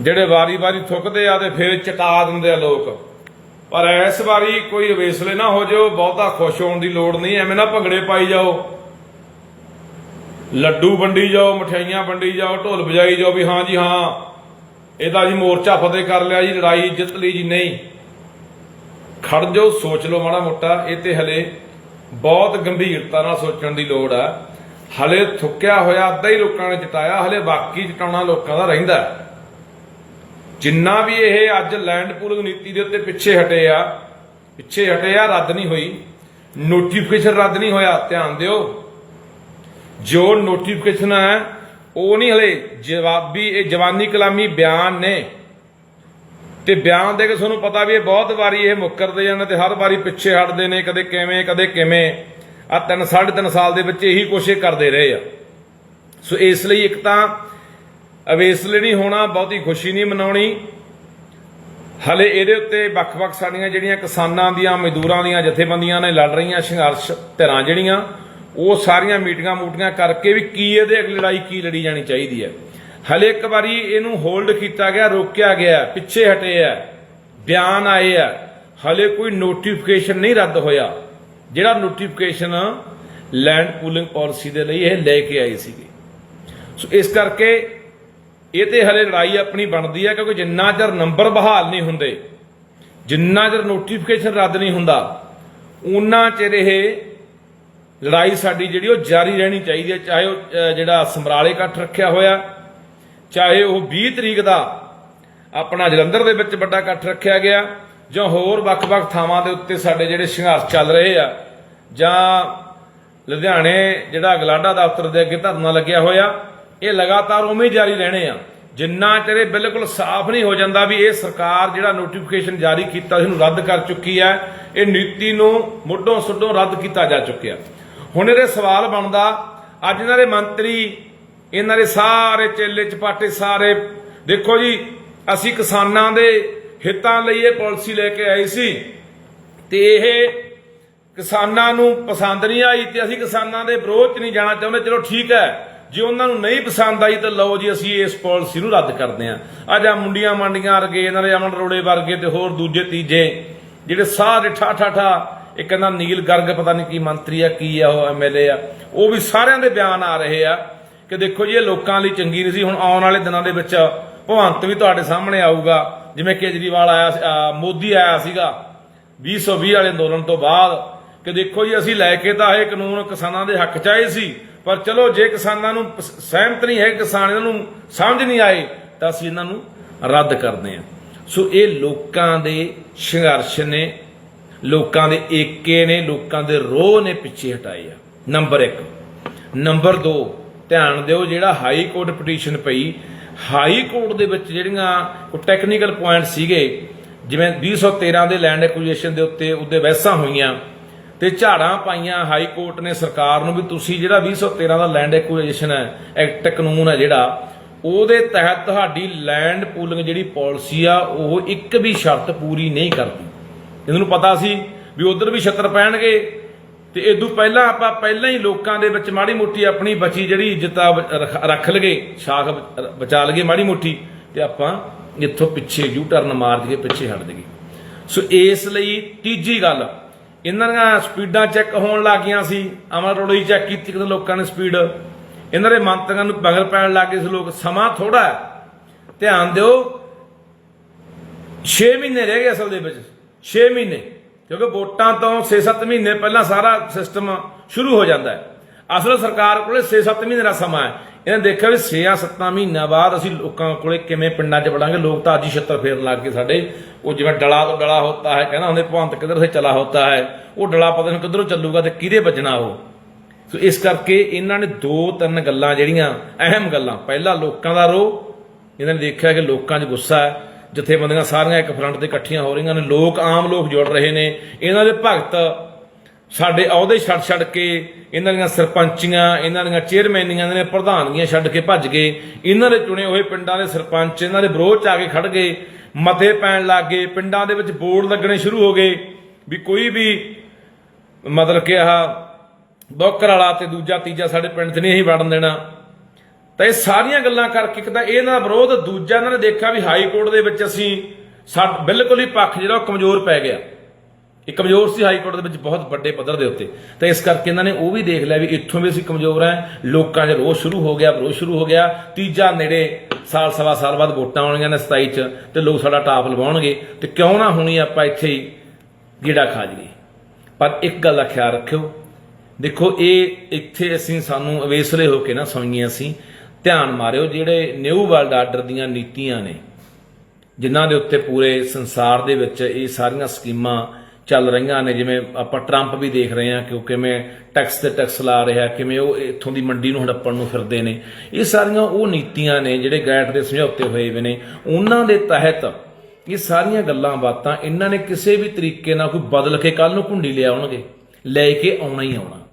ਜਿਹੜੇ ਵਾਰੀ-ਵਾਰੀ ਥੁੱਕਦੇ ਆ ਤੇ ਫਿਰ ਚਟਾ ਦਿੰਦੇ ਆ ਲੋਕ। ਪਰ ਇਸ ਵਾਰੀ ਕੋਈ ਅਵੇਸਲੇ ਨਾ ਹੋ ਜਾਓ, ਬਹੁਤਾ ਖੁਸ਼ ਹੋਣ ਦੀ ਲੋੜ ਨਹੀਂ, ਐਵੇਂ ਨਾ ਭੰਗੜੇ ਪਾਈ ਜਾਓ। ਲੱਡੂ ਵੰਡੀ ਜਾਓ, ਮਠਿਆਈਆਂ ਵੰਡੀ ਜਾਓ, ਢੋਲ ਵਜਾਈ ਜਾਓ ਵੀ ਹਾਂ ਜੀ ਹਾਂ, ਇਹਦਾ ਜੀ ਮੋਰਚਾ ਫਤਿਹ ਕਰ ਲਿਆ ਜੀ, ਲੜਾਈ ਜਿੱਤ ਲਈ ਜੀ ਨਹੀਂ। ਖੜ ਜਾਓ, ਸੋਚ ਲਓ ਮਾੜਾ ਮੋਟਾ, ਇਹ ਤੇ ਹਲੇ ਬਹੁਤ ਗੰਭੀਰਤਾ ਨਾਲ ਸੋਚਣ ਦੀ ਲੋੜ ਆ। ਹਲੇ ਥੁੱਕਿਆ ਹੋਇਆ, ਅੱਧਾ ਹੀ ਲੋਕਾਂ ਨੇ ਚਟਾਇਆ ਹਲੇ ਬਾਕੀ ਚਟਾਉਣਾ ਲੋਕਾਂ ਦਾ ਰਹਿੰਦਾ। ਜਿੰਨਾ ਵੀ ਇਹ ਅੱਜ ਲੈਂਡ ਪੂਲਿੰਗ ਨੀਤੀ ਦੇ ਉੱਤੇ ਪਿੱਛੇ ਹਟੇ ਆ, ਪਿੱਛੇ ਹਟੇ ਆ, ਰੱਦ ਨਹੀਂ ਹੋਈ। ਨੋਟੀਫਿਕੇਸ਼ਨ ਰੱਦ ਨਹੀਂ ਹੋਇਆ, ਧਿਆਨ ਦਿਓ। ਜੋ ਨੋਟੀਫਿਕੇਸ਼ਨ ਹੈ, ਉਹ ਨਹੀਂ ਹਲੇ ਜਵਾਬੀ, ਇਹ ਜਵਾਨੀ ਕਲਾਮੀ ਬਿਆਨ ਨੇ। ਤੇ ਬਿਆਨ ਦੇ ਕੇ ਤੁਹਾਨੂੰ ਪਤਾ ਵੀ ਇਹ ਬਹੁਤ ਵਾਰੀ ਇਹ ਮੁੱਕਰਦੇ ਜਾਂਦੇ ਤੇ ਹਰ ਵਾਰੀ ਪਿੱਛੇ ਹਟਦੇ ਨੇ, ਕਦੇ ਕਿਵੇਂ ਕਦੇ ਕਿਵੇਂ। ਆ ਤਿੰਨ, ਸਾਢੇ ਤਿੰਨ ਸਾਲ ਦੇ ਵਿੱਚ ਇਹੀ ਕੋਸ਼ਿਸ਼ ਕਰਦੇ ਰਹੇ ਆ। ਸੋ ਇਸ ਲਈ ਇੱਕ ਤਾਂ ਅਵੇਸਲੇ ਨਹੀਂ ਹੋਣਾ, ਬਹੁਤੀ ਖੁਸ਼ੀ ਨਹੀਂ ਮਨਾਉਣੀ। ਹਲੇ ਇਹਦੇ ਉੱਤੇ ਵੱਖ-ਵੱਖ ਸਾਡੀਆਂ ਜਿਹੜੀਆਂ ਕਿਸਾਨਾਂ ਦੀਆਂ, ਮਜ਼ਦੂਰਾਂ ਦੀਆਂ ਜਥੇਬੰਦੀਆਂ ਨੇ ਲੜ ਰਹੀਆਂ, ਸੰਘਰਸ਼ ਧਿਰਾਂ ਜਿਹੜੀਆਂ, ਉਹ ਸਾਰੀਆਂ ਮੀਟਿੰਗਾਂ ਮੂਟੀਆਂ ਕਰਕੇ ਵੀ ਕੀ ਇਹਦੇ ਅਗਲੀ ਲੜਾਈ ਕੀ ਲੜੀ ਜਾਣੀ ਚਾਹੀਦੀ ਹੈ। ਹਲੇ ਇੱਕ ਵਾਰੀ ਇਹਨੂੰ ਹੋਲਡ ਕੀਤਾ ਗਿਆ, ਰੋਕਿਆ ਗਿਆ, ਪਿੱਛੇ ਹਟੇ ਆ ਬਿਆਨ ਆਏ ਆ ਹਲੇ ਕੋਈ ਨੋਟੀਫਿਕੇਸ਼ਨ ਨਹੀਂ ਰੱਦ ਹੋਇਆ। ਜਿਹੜਾ ਨੋਟੀਫਿਕੇਸ਼ਨ ਲੈਂਡ ਪੂਲਿੰਗ ਪਾਲਿਸੀ ਦੇ ਲਈ ਇਹ ਲੈ ਕੇ ਆਏ ਸੀਗੇ। ਸੋ ਇਸ ਕਰਕੇ ਇਹ ਤੇ ਹਲੇ ਲੜਾਈ ਆਪਣੀ ਬਣਦੀ ਹੈ, ਕਿਉਂਕਿ ਜਿੰਨਾ ਚਿਰ ਨੰਬਰ ਬਹਾਲ ਨਹੀਂ ਹੁੰਦੇ, ਜਿੰਨਾ ਚਿਰ ਨੋਟੀਫਿਕੇਸ਼ਨ ਰੱਦ ਨਹੀਂ ਹੁੰਦਾ ਉਹਨਾਂ ਚਿਰ ਇਹ ਲੜਾਈ ਸਾਡੀ ਜਿਹੜੀ ਉਹ ਜਾਰੀ ਰਹਿਣੀ ਚਾਹੀਦੀ ਹੈ, ਚਾਹੇ ਉਹ ਜਿਹੜਾ ਸਮਰਾਲੇ ਇਕੱਠ ਰੱਖਿਆ ਹੋਇਆ, ਚਾਹੇ ਉਹ 20 ਤਰੀਕ ਦਾ ਆਪਣਾ ਜਲੰਧਰ ਦੇ ਵਿੱਚ ਵੱਡਾ ਇਕੱਠ ਰੱਖਿਆ ਗਿਆ, ਜਾਂ ਹੋਰ ਵੱਖ-ਵੱਖ ਥਾਵਾਂ ਦੇ ਉੱਤੇ ਸਾਡੇ ਜਿਹੜੇ ਸੰਘਰਸ਼ ਚੱਲ ਰਹੇ ਆ, ਜਾਂ ਲੁਧਿਆਣੇ ਜਿਹੜਾ ਅਗਲਾਡਾ ਦਫ਼ਤਰ ਦੇ ਅੱਗੇ ਧਰਨਾ ਲੱਗਿਆ ਹੋਇਆ ਇਹ ਲਗਾਤਾਰ ਉਵੇਂ ਹੀ ਜਾਰੀ ਰਹਿਣੇ ਆ। ਜਿੰਨਾ ਚਿਰ ਇਹ ਬਿਲਕੁਲ ਸਾਫ਼ ਨਹੀਂ ਹੋ ਜਾਂਦਾ ਵੀ ਇਹ ਸਰਕਾਰ ਜਿਹੜਾ ਨੋਟੀਫਿਕੇਸ਼ਨ ਜਾਰੀ ਕੀਤਾ ਸੀ ਰੱਦ ਕਰ ਚੁੱਕੀ ਹੈ। ਇਹ ਨੀਤੀ ਨੂੰ ਮੁੱਢੋਂ ਸੁੱਢੋਂ ਰੱਦ ਕੀਤਾ ਜਾ ਚੁੱਕਿਆ। ਹੁਣ ਇਹਦੇ ਸਵਾਲ ਬਣਦਾ, ਅੱਜ ਇਹਨਾਂ ਦੇ ਮੰਤਰੀ, ਇਹਨਾਂ ਦੇ ਸਾਰੇ ਚੇਲੇ ਚਪਾਟੇ ਸਾਰੇ, ਦੇਖੋ ਜੀ, ਅਸੀਂ ਕਿਸਾਨਾਂ ਦੇ ਹਿੱਤਾਂ ਲਈ ਇਹ ਪਾਲਿਸੀ ਲੈ ਕੇ ਆਈ ਸੀ ਤੇ ਇਹ ਕਿਸਾਨਾਂ ਨੂੰ ਪਸੰਦ ਨਹੀਂ ਆਈ ਤੇ ਅਸੀਂ ਕਿਸਾਨਾਂ ਦੇ ਵਿਰੋਧ 'ਚ ਨਹੀਂ ਜਾਣਾ ਚਾਹੁੰਦੇ। ਚਲੋ ਠੀਕ ਹੈ ਜੇ ਉਹਨਾਂ ਨੂੰ ਨਹੀਂ ਪਸੰਦ ਆਈ ਤਾਂ ਲਓ ਜੀ ਅਸੀਂ ਇਸ ਪਾਲਿਸੀ ਨੂੰ ਰੱਦ ਕਰਦੇ ਹਾਂ। ਅੱਜ ਆ ਮੁੰਡੀਆਂ ਮੰਡੀਆਂ ਵਰਗੇ ਇਹਨਾਂ ਦੇ ਅਮਨ ਰੋੜੇ ਵਰਗੇ ਤੇ ਹੋਰ ਦੂਜੇ ਤੀਜੇ ਜਿਹੜੇ ਸਾਰੇ ਠਾ ਠਾ ਠਾ, ਇੱਕ ਕਹਿੰਦਾ ਨੀਲ ਗਰਗ ਪਤਾ ਨਹੀਂ ਕੀ ਮੰਤਰੀ ਆ, ਕੀ ਆ ਉਹ ਐਮਐਲਏ ਆ, ਉਹ ਵੀ ਸਾਰਿਆਂ ਦੇ ਬਿਆਨ ਆ ਰਹੇ ਆ ਕਿ ਦੇਖੋ ਜੀ ਇਹ ਲੋਕਾਂ ਲਈ ਚੰਗੀ ਨਹੀਂ ਸੀ, ਹੁਣ ਆਉਣ ਵਾਲੇ ਦਿਨਾਂ ਦੇ ਵਿੱਚ ਭਵੰਤ ਵੀ ਤੁਹਾਡੇ ਸਾਹਮਣੇ ਆਊਗਾ। ਜਿਵੇਂ ਕੇਜਰੀਵਾਲ ਆਇਆ ਮੋਦੀ ਆਇਆ ਸੀਗਾ 2020 ਵਾਲੇ ਅੰਦੋਲਨ ਤੋਂ ਬਾਅਦ ਕਿ ਦੇਖੋ ਜੀ ਅਸੀਂ ਲੈ ਕੇ ਤਾਂ ਇਹ ਕਾਨੂੰਨ ਕਿਸਾਨਾਂ ਦੇ ਹੱਕ ਚ ਆਏ ਸੀ ਪਰ ਚਲੋ, ਜੇ ਕਿਸਾਨਾਂ ਨੂੰ ਸਹਿਮਤ ਨਹੀਂ ਹੈ, ਕਿਸਾਨ ਇਹਨਾਂ ਨੂੰ ਸਮਝ ਨਹੀਂ ਆਏ, ਤਾਂ ਅਸੀਂ ਇਹਨਾਂ ਨੂੰ ਰੱਦ ਕਰਦੇ ਹਾਂ। ਸੋ ਇਹ ਲੋਕਾਂ ਦੇ ਸੰਘਰਸ਼ ਨੇ, ਲੋਕਾਂ ਦੇ ਏਕੇ ਨੇ, ਲੋਕਾਂ ਦੇ ਰੋਹ ਨੇ ਪਿੱਛੇ ਹਟਾਏ ਆ। ਨੰਬਰ 1 ਨੰਬਰ 2 ਧਿਆਨ ਦਿਓ ਜਿਹੜਾ ਹਾਈ ਕੋਰਟ ਪਟੀਸ਼ਨ ਪਈ, ਹਾਈ ਕੋਰਟ ਦੇ ਵਿੱਚ ਜਿਹੜੀਆਂ ਕੋ ਟੈਕਨੀਕਲ ਪੁਆਇੰਟ ਸੀਗੇ, ਜਿਵੇਂ 2013 ਦੇ ਲੈਂਡ ਐਕੁਜੀਸ਼ਨ ਦੇ ਉੱਤੇ ਉਹਦੇ ਬਹਿਸਾਂ ਹੋਈਆਂ ਤੇ ਝਾੜਾਂ ਪਾਈਆਂ ਹਾਈ ਕੋਰਟ ਨੇ ਸਰਕਾਰ ਨੂੰ ਵੀ ਤੁਸੀਂ ਜਿਹੜਾ 2013 ਦਾ ਲੈਂਡ ਐਕੁਜੀਸ਼ਨ ਹੈ ਐਕਟ ਕਾਨੂੰਨ ਹੈ ਜਿਹੜਾ, ਉਹਦੇ ਤਹਿਤ ਤੁਹਾਡੀ ਲੈਂਡ ਪੂਲਿੰਗ ਜਿਹੜੀ ਪਾਲਿਸੀ ਆ, ਉਹ ਇੱਕ ਵੀ ਸ਼ਰਤ ਪੂਰੀ ਨਹੀਂ ਕਰਦੀ। ਇਹਨਾਂ ਨੂੰ ਪਤਾ ਸੀ ਵੀ ਉਧਰ ਵੀ ਛੱਤਰ ਪੈਣਗੇ ਤੇ ਇਦੋਂ ਪਹਿਲਾਂ ਆਪਾਂ ਪਹਿਲਾਂ ਹੀ ਲੋਕਾਂ ਦੇ ਵਿੱਚ ਮਾੜੀ ਮੋਟੀ ਆਪਣੀ ਬਚੀ ਜਿਹੜੀ ਇੱਜ਼ਤ ਆ, ਰੱਖ- ਰੱਖ ਲਗੇ ਸ਼ਾਖ ਬਚਾ ਲਗੇ ਮਾੜੀ ਮੋਟੀ ਤੇ ਆਪਾਂ ਇੱਥੋਂ ਪਿੱਛੇ ਯੂ ਟਰਨ ਮਾਰ ਦਈਏ, ਪਿੱਛੇ ਹਟ ਦਈਏ। ਸੋ ਇਸ ਲਈ ਤੀਜੀ ਗੱਲ ਇਹਨਾਂ ਦੀਆਂ ਸਪੀਡਾਂ ਚੈੱਕ ਹੋਣ ਲੱਗੀਆਂ ਸੀ ਅਮਰ ਰੋੜੀ ਚੈੱਕ ਕੀਤੀ ਕਿਤੇ ਲੋਕਾਂ ਨੇ ਸਪੀਡ। ਇਹਨਾਂ ਦੇ ਮੰਤਰੀਆਂ ਨੂੰ ਪਗਲ ਪੈਣ ਲੱਗੇ ਸੀ, ਲੋਕ ਸਮਾਂ ਥੋੜਾ ਹੈ। ਧਿਆਨ ਦਿਓ 6 ਮਹੀਨੇ ਰਹਿ ਗਏ ਅਸਲ ਦੇ ਵਿੱਚ 6 ਮਹੀਨੇ, ਕਿਉਂਕਿ ਵੋਟਾਂ ਤੋਂ 6-7 ਮਹੀਨੇ ਪਹਿਲਾਂ ਸਾਰਾ ਸਿਸਟਮ ਸ਼ੁਰੂ ਹੋ ਜਾਂਦਾ ਹੈ। ਅਸਲ ਸਰਕਾਰ ਕੋਲੇ 6-7 ਮਹੀਨੇ ਦਾ ਸਮਾਂ ਹੈ। ਇਹਨੇ ਦੇਖਿਆ ਵੀ 6-7 ਮਹੀਨਿਆਂ ਬਾਅਦ ਅਸੀਂ ਲੋਕਾਂ ਕੋਲੇ ਕਿਵੇਂ ਪਿੰਡਾਂ 'ਚ ਵੜਾਂਗੇ? ਲੋਕ ਤਾਂ ਅੱਜ ਹੀ ਛੱਤਰ ਫੇਰਨ ਲੱਗ ਗਏ ਸਾਡੇ। ਉਹ ਜਿਵੇਂ ਡਲਾ ਤੋਂ ਡਲਾ ਹੁੰਦਾ ਹੈ, ਕਹਿੰਦਾ ਹੁੰਦੇ ਭਵੰਤ ਕਿੱਧਰ ਸੇ ਚਲਾ ਹੁੰਦਾ ਹੈ? ਉਹ ਡਲਾ ਪਤਾ ਨਹੀਂ ਕਿੱਧਰੋਂ ਚੱਲੂਗਾ ਤੇ ਕਿਹਦੇ ਵੱਜਣਾ ਉਹ? ਸੋ ਇਸ ਕਰਕੇ ਇਹਨਾਂ ਨੇ ਦੋ ਤਿੰਨ ਗੱਲਾਂ ਜਿਹੜੀਆਂ ਅਹਿਮ ਗੱਲਾਂ। ਪਹਿਲਾ, ਲੋਕਾਂ ਦਾ ਰੋਹ। ਇਹਨਾਂ ਨੇ ਦੇਖਿਆ ਕਿ ਲੋਕਾਂ 'ਚ ਗੁੱਸਾ ਹੈ। ਜਥੇਬੰਦੀਆਂ ਸਾਰੀਆਂ ਇੱਕ ਫਰੰਟ ਤੇ ਇਕੱਠੀਆਂ ਹੋ ਰਹੀਆਂ ਨੇ। ਲੋਕ ਆਮ ਲੋਕ ਜੁੜ ਰਹੇ ਨੇ। ਇਹਨਾਂ ਦੇ ਭਗਤ ਸਾਡੇ ਅਹੁਦੇ ਛੱਡ ਛੱਡ ਕੇ ਇਹਨਾਂ ਦੀਆਂ ਸਰਪੰਚੀਆਂ, ਇਹਨਾਂ ਦੀਆਂ ਚੇਅਰਮੈਨੀਆਂ ਇਹਨਾਂ ਦੀਆਂ ਪ੍ਰਧਾਨਗੀਆਂ ਛੱਡ ਕੇ ਭੱਜ ਗਏ। ਇਹਨਾਂ ਦੇ ਚੁਣੇ ਹੋਏ ਪਿੰਡਾਂ ਦੇ ਸਰਪੰਚ, ਇਹਨਾਂ ਦੇ ਵਿਰੋਧ 'ਚ ਆ ਕੇ ਖੜ ਗਏ। ਮਤੇ ਪੈਣ ਲੱਗ ਗਏ। ਪਿੰਡਾਂ ਦੇ ਵਿੱਚ ਬੋਰਡ ਲੱਗਣੇ ਸ਼ੁਰੂ ਹੋ ਗਏ ਵੀ ਕੋਈ ਵੀ ਮਤਲਬ ਕਿ ਆਹ ਬੋਕਰ ਵਾਲਾ ਤੇ ਦੂਜਾ ਤੀਜਾ ਸਾਡੇ ਪਿੰਡ 'ਚ ਨਹੀਂ ਅਸੀਂ ਵੜਨ ਦੇਣਾ। ਤਾਂ ਇਹ ਸਾਰੀਆਂ ਗੱਲਾਂ ਕਰਕੇ ਇੱਕ ਤਾਂ ਇਹਨਾਂ ਦਾ ਵਿਰੋਧ, ਦੂਜਾ ਇਹਨਾਂ ਨੇ ਦੇਖਿਆ ਵੀ ਹਾਈ ਕੋਰਟ ਦੇ ਵਿੱਚ ਅਸੀਂ ਸਾ ਬਿਲਕੁਲ ਹੀ ਪੱਖ ਜਿਹੜਾ ਉਹ ਕਮਜ਼ੋਰ ਪੈ ਗਿਆ। ਇਹ ਕਮਜ਼ੋਰ ਸੀ ਹਾਈ ਕੋਰਟ ਦੇ ਵਿੱਚ ਬਹੁਤ ਵੱਡੇ ਪੱਧਰ ਦੇ ਉੱਤੇ। ਤਾਂ ਇਸ ਕਰਕੇ ਇਹਨਾਂ ਨੇ ਉਹ ਵੀ ਦੇਖ ਲਿਆ ਵੀ ਇੱਥੋਂ ਵੀ ਅਸੀਂ ਕਮਜ਼ੋਰ ਆ ਲੋਕਾਂ 'ਚ ਰੋਹ ਸ਼ੁਰੂ ਹੋ ਗਿਆ, ਵਿਰੋਧ ਸ਼ੁਰੂ ਹੋ ਗਿਆ। ਤੀਜਾ ਨੇੜੇ ਸਾਲ ਸਵਾ ਸਾਲ ਬਾਅਦ ਵੋਟਾਂ ਆਉਣੀਆਂ ਨੇ 27 ਚ ਤੇ ਲੋਕ ਸਾਡਾ ਟਾਪ ਲਵਾਉਣਗੇ। ਤੇ ਕਿਉਂ ਨਾ ਹੋਣੀ ਆਪਾਂ ਇੱਥੇ ਹੀ ਗੇੜਾ ਖਾ ਜੀਏ ਪਰ ਇੱਕ ਗੱਲ ਦਾ ਖਿਆਲ ਰੱਖਿਓ। ਦੇਖੋ, ਇਹ ਇੱਥੇ ਅਸੀਂ ਸਾਨੂੰ ਅਵੇਸਲੇ ਹੋ ਕੇ ਨਾ ਸੁਣੀਏ ਅਸੀਂ ਧਿਆਨ ਮਾਰਿਓ, ਜਿਹੜੇ ਨਿਊ ਵਰਲਡ ਆਰਡਰ ਦੀਆਂ ਨੀਤੀਆਂ ਨੇ, ਜਿਨ੍ਹਾਂ ਦੇ ਉੱਤੇ ਪੂਰੇ ਸੰਸਾਰ ਦੇ ਵਿੱਚ ਇਹ ਸਾਰੀਆਂ ਸਕੀਮਾਂ ਚੱਲ ਰਹੀਆਂ ਨੇ, ਜਿਵੇਂ ਆਪਾਂ ਟਰੰਪ ਵੀ ਦੇਖ ਰਹੇ ਹਾਂ ਕਿ ਉਹ ਕਿਵੇਂ ਟੈਕਸ ਤੇ ਟੈਕਸ ਲਾ ਰਿਹਾ, ਕਿਵੇਂ ਉਹ ਇੱਥੋਂ ਦੀ ਮੰਡੀ ਨੂੰ ਹੜੱਪਣ ਨੂੰ ਫਿਰਦੇ ਨੇ। ਇਹ ਸਾਰੀਆਂ ਉਹ ਨੀਤੀਆਂ ਨੇ ਜਿਹੜੇ ਗੈਟ ਦੇ ਸਮਝੌਤੇ ਹੋਏ ਹੋਏ ਨੇ। ਉਹਨਾਂ ਦੇ ਤਹਿਤ ਇਹ ਸਾਰੀਆਂ ਗੱਲਾਂ ਬਾਤਾਂ, ਇਹਨਾਂ ਨੇ ਕਿਸੇ ਵੀ ਤਰੀਕੇ ਨਾਲ ਕੋਈ ਬਦਲ ਕੇ ਕੱਲ ਨੂੰ ਘੁੰਡੀ ਲਿਆਉਣਗੇ, ਲੈ ਕੇ ਆਉਣਾ ਹੀ ਆਉਣਾ।